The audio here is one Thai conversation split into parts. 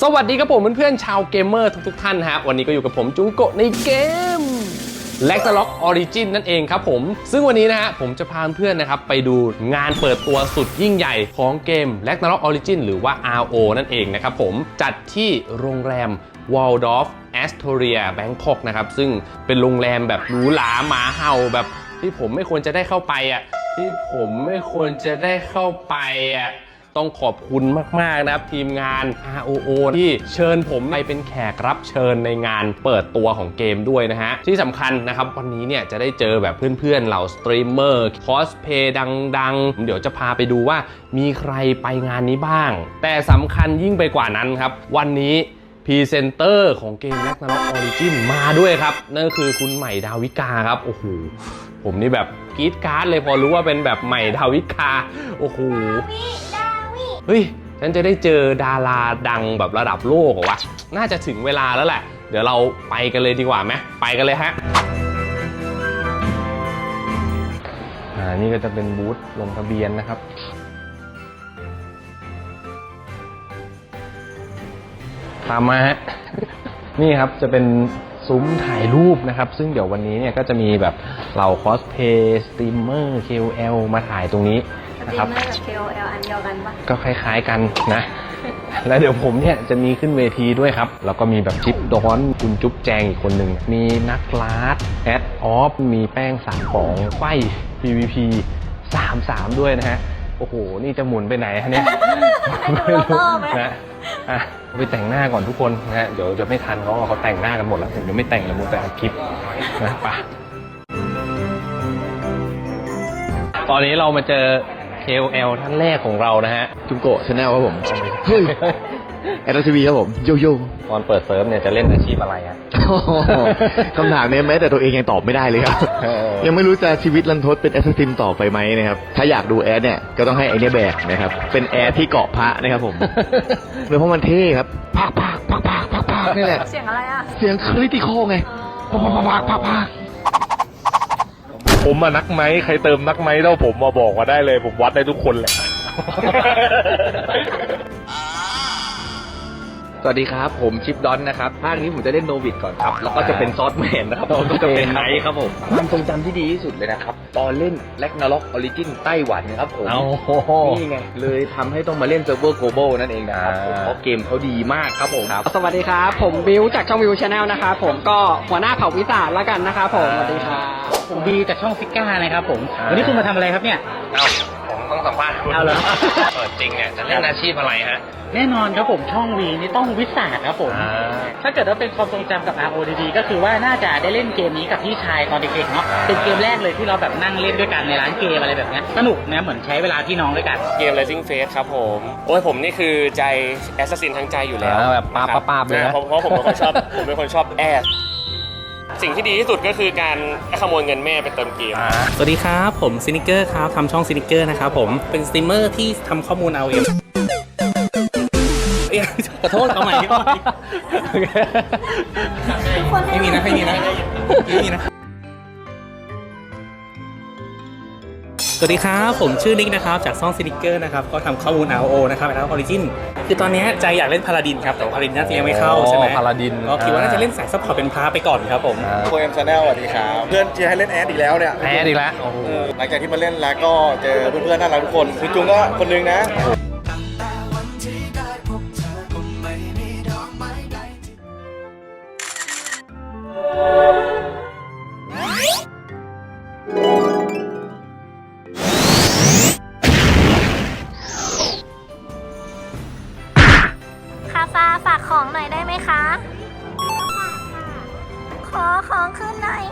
สวัสดีครับผมเพื่อนๆชาวเกมเมอร์ทุกๆท่านฮะวันนี้ก็อยู่กับผมจุงโกะในเกม l e x a l o c Origin นั่นเองครับผม ซึ่งวันนี้นะฮะผมจะพาเพื่อนนะครับไปดูงานเปิดตัวสุดยิ่งใหญ่ของเกม l e x a l o c Origin หรือว่า RO นั่นเองนะครับผมจัดที่โรงแรม Waldorf Astoria Bangkok นะครับ ซึ่งเป็นโรงแรมแบบหรูหราหมาเห่าแบบที่ผมไม่ควรจะได้เข้าไปอะที่ผมไม่ควรจะได้เข้าไปอะ ต้องขอบคุณมาก ๆ นะครับ ทีมงาน ROO ที่เชิญผมไปเป็นแขกรับเชิญในงานเปิดตัวของเกมด้วยนะฮะ ที่สำคัญนะครับ วันนี้เนี่ยจะได้เจอแบบเพื่อน ๆ เหล่าสตรีมเมอร์คอสเพย์ดัง ๆ เดี๋ยวจะพาไปดูว่ามีใครไปงานนี้บ้าง แต่สำคัญยิ่งไปกว่านั้นครับ วันนี้พรีเซนเตอร์ของเกม r a g n a r o k Origin มาด้วยครับ นั่นคือคุณใหม่ดาวิกาครับ โอ้โห ผมนี่แบบกรีดการ์ดเลยพอรู้ว่าเป็นแบบใหม่ดาวิกา โอ้โห เฮ้ยฉันจะได้เจอดาราดังแบบระดับโลกเหรอวะน่าจะถึงเวลาแล้วแหละ เดี๋ยวเราไปกันเลยดีกว่าไหมไปกันเลยฮะอ่านี่ก็จะเป็นบูธลงทะเบียนนะครับ ตามมาฮะ นี่ครับจะเป็น ซุ้มถ่ายรูปนะครับ ซึ่งเดี๋ยววันนี้เนี่ยก็จะมีแบบเหล่าคอสเพย์สตรีมเมอร์ KOL มาถ่ายตรงนี้สตนะรีครัมบเมอร์กับ KOL อันเดียวกันปะก็คล้ายๆกันนะ แล้วเดี๋ยวผมเนี่ยจะมีขึ้นเวทีด้วยครับ แล้วก็มีแบบจิ๊บดอนคุณจุ๊บแจงอีกคนหนึ่ง มีนักลาดแอดออฟ มีแป้งสามของไฟ PVP 3 3 ด้วยนะฮะ โอ้โห นี่จะหมุนไปไหนฮะเนี่ย ให้ดูรอบๆไหม นะ อะไปแต่งหน้าก่อนทุกคนนะฮะเดี๋ยวจะไม่ทันเขาเขาแต่งหน้ากันหมดแล้วผมยังไม่แต่งเลยมัวแต่อัดคลิปนะไปะตอนนี้เรามาเจอ KOL ท่านแรกของเรานะฮะ จุงโกะชาแนลครับผม เฮ้ยแอดทีวีครับผม โยโย่ตอนเปิดเซิร์ฟเนี่ยจะเล่นอาชีพอะไรฮะ คำถามเนี้ยแม้แต่ตัวเองยังตอบไม่ได้เลยครับเออยังไม่รู้จะชีวิตลันทดเป็นแอสซิมต่อไปไหมนะครับ ถ้าอยากดูแอดเนี่ยก็ต้องให้ไอเนี้ยแบกนะครับ เป็นแอดที่เกาะพระนะครับผมเลยเพราะมันเท่ครับพากพากพากพากพากพากนี่แหละ เสียงอะไรอะ เสียงคริติคอลไงพากพากพากพากพากผมอะนักไหมใครเติมนักไหมเท่าผมมาบอกมาได้เลย ผมวัดได้ทุกคนแหละ สวัสดีครับ ผมชิปดอนนะครับภาคนี้ผมจะเล่นโนวิดก่อนครับ แล้วก็จะเป็นซอสแมนนะครับผมก็จะเป็นไนท์ครับผมความทรงจำที่ดีที่สุดเลยนะครับ ตอนเล่นแล็กนาล็อกออริจินไต้หวันครับผมเอาโหนี่ไง เลยทำให้ต้องมาเล่นเซิร์ฟเวอร์ global นั่นเองนะครับผมอ่าเพราะเกมเขาดีมากครับผมสวัสดีครับ ผมบิวจากช่องวิวชาแนลนะครับผมก็หัวหน้าเผ่าวิสาแล้วกันนะครับผมสวัสดีครับผมบีจากช่องฟิก้านะครับผมวันนี้คุณมาทำอะไรครับเนี่ยเอาผม ต้องสัมภาษณ์คุณเอาเหรอ เปิดจริงเนี่ยจะเล่นอาชีพอะไรฮะ แน่นอนครับผมช่องวีนี่ต้องวิสาครับผม อ่าถ้าเกิดว่าเป็นความทรงจำกับ RO ดีๆก็คือว่าน่าจะได้เล่นเกมนี้กับพี่ชายตอนเด็กๆเนาะเป็นเกมแรกเลยที่เราแบบนั่งเล่นด้วยกันในร้านเกมอะไรแบบเนี้ยสนุกนะเหมือนใช้เวลาพี่น้องด้วยกัน เกม Racing Face ครับผม โอ้ยผมนี่คือใจแอสซัสซินทั้งใจอยู่แล้วอ่าแบบปาบนะครับปาบเลยนะเพราะเพราะผมเป็นคนชอบ ผมเป็นคนชอบแอส สิ่งที่ดีที่สุดก็คือการขโมยเงินแม่ไปเติมเกม สวัสดีครับ ผมซินิเกอร์ครับทำช่องซินิเกอร์นะครับผมเป็นสตรีมเมอร์ที่ทำข้อมูลเอาเองเอ้ยขอโทษเอาใหม่เอาใหม่ไม่มีนะไม่มีนะไม่มีนะ วัสดีครับ ผมชื่อนิกนะครับ จากช่องซินิเกอร์นะครับ ก็ทำข้อมูล RO นะครับแล้วออริจินคือตอนนี้ใจอยากเล่นพาราดินครับ แต่ว่าพาราดินน่าจะยังไม่เข้าใช่ไหมอ๋อ Paladin ก็คิดว่าน่าจะเล่นสายซัพพอร์ตเป็นพาไปก่อนครับผมโคเอ็มชาแนลสวัสดีครับเพื่อนเชียร์ให้เล่นแอดอีกแล้วเนี่ยแอดอีกแล้วโอ้โหเออหลังจากที่มาเล่นแล้วก็เจอเพื่อนๆน่ารักทุกคนคือจุงก็คนนึงนะ ฟ้าฝากของหน่อยได้ไหมคะ ขอของขึ้นหน่อย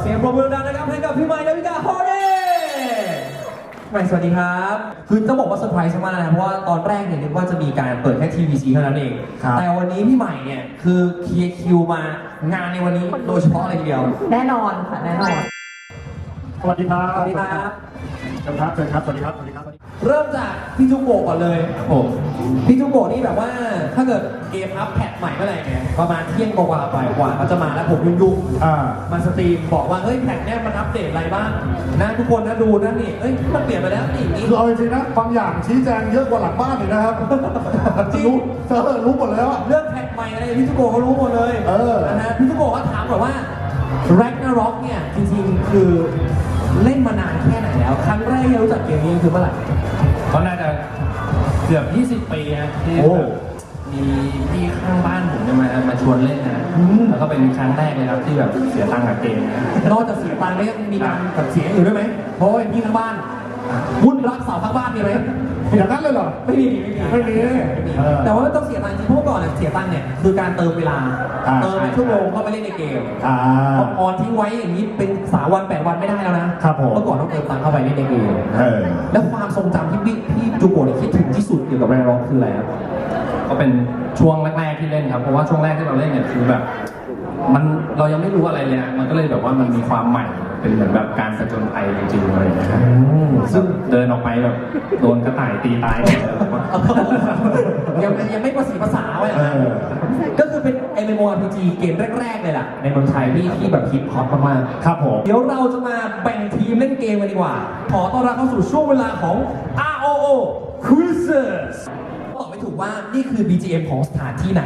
เสียงปรบมือดังนะครับให้กับพี่ใหม่ดาวิกาฮอเน่ใหม่สวัสดีครับ คือต้องบอกว่าเซอร์ไพรส์มากนะเพราะว่าตอนแรกเนี่ยนึกว่าจะมีการเปิดแค่ TVC เท่านั้นเองแต่วันนี้พี่ใหม่เนี่ยคือเคลียร์คิวมางานในวันนี้โดยเฉพาะเลยทีเดียว แน่นอนค่ะแน่นอน สวัสดีครับ สวัสดีครับ เชิญครับเชิญครับ สวัสดีครับ สวัสดีครับ เริ่มจากพี่จุโกะก่อนเลยผมพี่จุโกะนี่แบบว่าถ้าเกิดเกมอัพแพทใหม่เมื่อไหร่เนี่ยประมาณเที่ยงกว่าๆไปกว่าเขาจะมาแล้วผมยุ่งๆอ่ามาสตรีมบอกว่าเฮ้ยแพทเนี่ยมันอัปเดตอะไรบ้างนะทุกคนนะดูนะนี่เอ้ยมันเปลี่ยนไปแล้วนี่นี่คือเอาจริงๆนะบางอย่างชี้แจงเยอะกว่าหลังบ้านอีกนะครับรู้เธอรู้หมดแล้วอะ เรื่องแพทใหม่อะไรพี่จุโกะเขารู้หมดเลยเออ นะฮะพี่จุโกะก็ถามแบบว่า Ragnarok เนี่ยจริงๆคือเล่นมานานแค่ไหนแล้ว ครั้งแรกที่รู้จักเกมนี้คือเมื่อไหร่ ก็น่าจะเกือบ 20 ปีฮะที่โอ้แบบมีพี่ข้างบ้านผมเนี่ยมามาชวนเล่นนะอืม แล้วก็เป็นครั้งแรกเลยครับที่แบบเสียตังค์กับเกมนะ นอกจากเสียตังค์แล้วยังมีการแบบเสียอยู่ด้วยไหมเพราะว่าเป็นพี่ข้างบ้านวุ่นรักสาวข้างบ้านมีไหม อย่างนั้นเลยเหรอ ไม่มีไม่มีไม่มีเออแต่ว่าไม่ต้องเสียตังค์จริงเพราะเมื่อก่อนเนี่ยเสียตังค์เนี่ยคือการเติมเวลา อ่า เติมเป็นชั่วโมงเข้าไปเล่นในเกมอ่า พอออนทิ้งไว้อย่างนี้เป็นสามวันแปดวันไม่ได้แล้วนะครับผม เมื่อก่อนต้องเติมตังค์เข้าไปเล่นในเกมเออ แล้วความทรงจำที่พี่พี่จูโกะเนี่ยคิดถึงที่สุดเกี่ยวกับแรร็อกคืออะไรครับ ก็เป็นช่วงแรกๆที่เล่นครับ เพราะว่าช่วงแรกที่เราเล่นเนี่ยคือแบบ มันเรายังไม่รู้อะไรเลยอะมันก็เลยแบบว่ามันมีความใหม่ เป็นเหมือนแบบการผจญภัยจริงๆอะไรอย่างเงี้ยครับซึ่งเดินออกไปแบบโดนกระต่ายตีตายหมดเลยผมว่า ยังยังไม่ประสีภาษาไว้อะเออ ก็คือเป็น MMORPG เกมแรก ๆ เลยล่ะ ในเมืองไทยที่ที่แบบฮิตฮอตมากๆครับผมเดี๋ยวเราจะมาแบ่งทีมเล่นเกมกันดีกว่า ขอต้อนรับเข้าสู่ช่วงเวลาของ ROO Cruisers ตอบไม่ถูกว่านี่คือ BGM ของสถานที่ไหน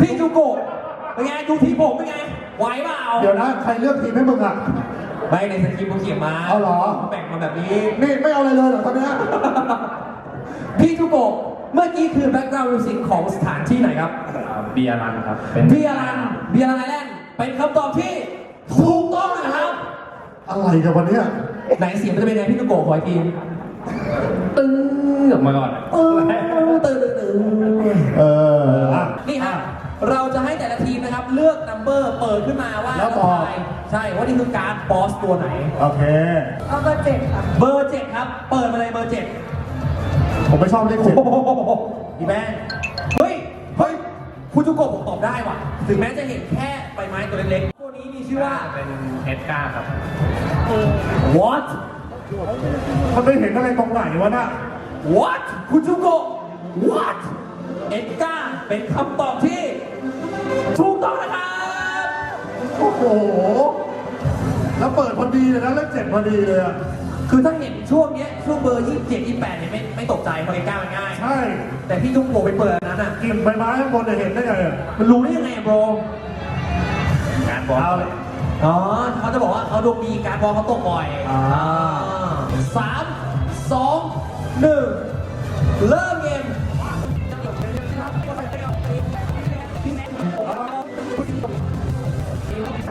พี่จูโกะเป็นไงดูทีมผมเป็นไงไหวเปล่าเดี๋ยวนะ ใครเลือกทีมให้มึงอะ ไม่ในสคริปต์เขาเขียนมาเอาเหรอ แบ่งมาแบบนี้ นี่ไม่เอาอะไรเลยเหรอตอนเนี้ยพี่จูโกะเมื่อกี้คือ background music ของสถานที่ไหนครับเบียร์รันครับเป็นเบียร์รันเบียร์รันไอแลนด์เป็นคำตอบที่ถูกต้องนะครับ อะไรกันวันเนี้ยไหนเสียงมันจะเป็นไงพี่ตุโกะขออีกที ตึ้งออกมาก่อนตึ้งตึ้งตึ้งตึ้งเอออะนี่ฮะเราจะให้แต่ละทีมนะครับ เลือกนัมเบอร์เปิดขึ้นมาว่าแล้วตอบใครใช่ว่านี่คือการ์ดบอสตัวไหน โอเค เอาเบอร์เจ็ดค่ะเบอร์เจ็ดครับ เปิดมาเลยเบอร์เจ็ดผมไม่ชอบเลขเจ็ดโอ้โหพี่แม่งเฮ้ย เฮ้ย คุณจุโกะผมตอบได้ว่ะ ถึงแม้จะเห็นแค่ใบไม้ตัวเล็กๆ ตัวนี้มีชื่อว่า เป็นเอสกาครับ what มันไม่เห็นอะไรตรงไหนวะน่ะ what คุณจุโกะ what เอ็ดการ์เป็นคำตอบที่ ถูกต้องนะครับ โอ้โห แล้วเปิดพอดีเลยนะเลขเจ็ดพอดีเลยอะคือถ้าเห็นช่วงเนี้ยช่วงเบอร์27 28เนี่ยไม่ไม่ตกใจเพราะเอ็ดการ์มันง่าย ใช่แต่พี่จุโกะไปเปิดอันนั้นอะกลิ่นใบไม้ข้างบนจะเห็นได้ไงอะมันรู้ได้ยังไงอะโบรการบอล เอาเลย อ๋อเขาจะบอกว่าเขาดวงดีการบอลเขาตกบ่อยอ่า สามสองหนึ่งเริ่มเกม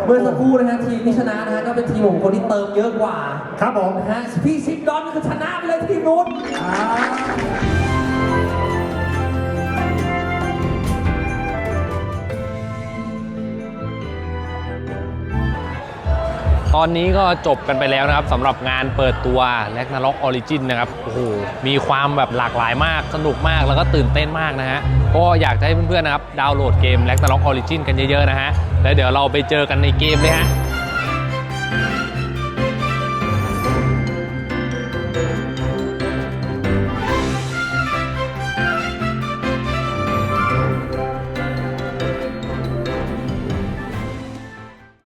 เมื่อสักครู่นะฮะทีมที่ชนะนะฮะก็เป็นทีมของคนที่เติมเยอะกว่าครับผม นะฮะพี่ซิปดอนคือชนะไปเลยทีมนู้น อ่า ตอนนี้ก็จบกันไปแล้วนะครับสำหรับงานเปิดตัวแลกนาล็อกออริจินะครับโอ้โหมีความแบบหลากหลายมากสนุกมากแล้วก็ตื่นเต้นมากนะฮะก็อยากจะให้เพื่อนๆนะครับดาวน์โหลดเกมแลกนาล็อกออริจินกันเยอะๆนะฮะแล้วเดี๋ยวเราไปเจอกันในเกมเลยฮะ